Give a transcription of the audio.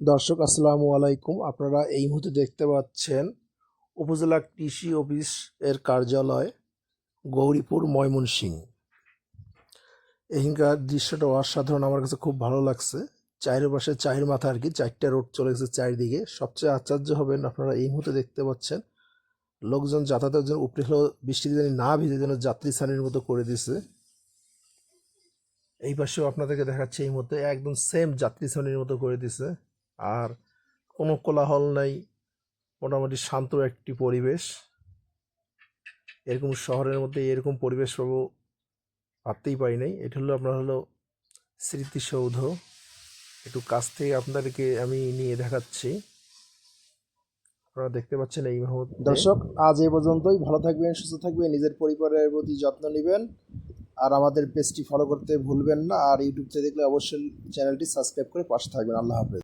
দর্শক, আসসালামু আলাইকুম। আপনারা এই মুহূর্তে দেখতে পাচ্ছেন উপজেলা কৃষি অফিস এর কার্যালয়, গৌরীপুর, ময়মনসিংহ। এখানকার দৃশ্যটা অসাধারণ। আমার কাছে খুব ভালো লাগছে। চায়ের পাশে চায়ের মাথা আর কি, চারটা রোড চলে গেছে চারিদিকে। সবচেয়ে আশ্চর্য হবেন আপনারা এই মুহূর্তে দেখতে পাচ্ছেন, লোকজন যাতায়াতের জন্য উপরে হলো বৃষ্টিতে যেন না ভিজে, যেন যাত্রী ছানির মতো করে দিছে। এই পাশেও আপনাদেরকে দেখাচ্ছে এই মুহূর্তে, একদম সেম যাত্রী শ্রেণির মতো করে দিছে। আর কোনো কোলাহল নাই, মোটামুটি শান্ত একটি পরিবেশ। এরকম শহরের মধ্যে এরকম পরিবেশ পাবো ভাবতেই পারি নাই। এটা হলো আপনার হলো স্মৃতিসৌধ। একটু কাছ থেকে আপনাদেরকে আমি নিয়ে দেখাচ্ছি। আপনারা দেখতে পাচ্ছেন এই মুহূর্তে। দর্শক, আজ এই পর্যন্তই। ভালো থাকবেন, সুস্থ থাকবেন, নিজের পরিবারের প্রতি যত্ন নেবেন। আর আমাদের পেজটি ফলো করতে ভুলবেন না। আর ইউটিউব থেকে দেখলে অবশ্যই চ্যানেলটি সাবস্ক্রাইব করে পাশে থাকবেন। আল্লাহ হাফেজ।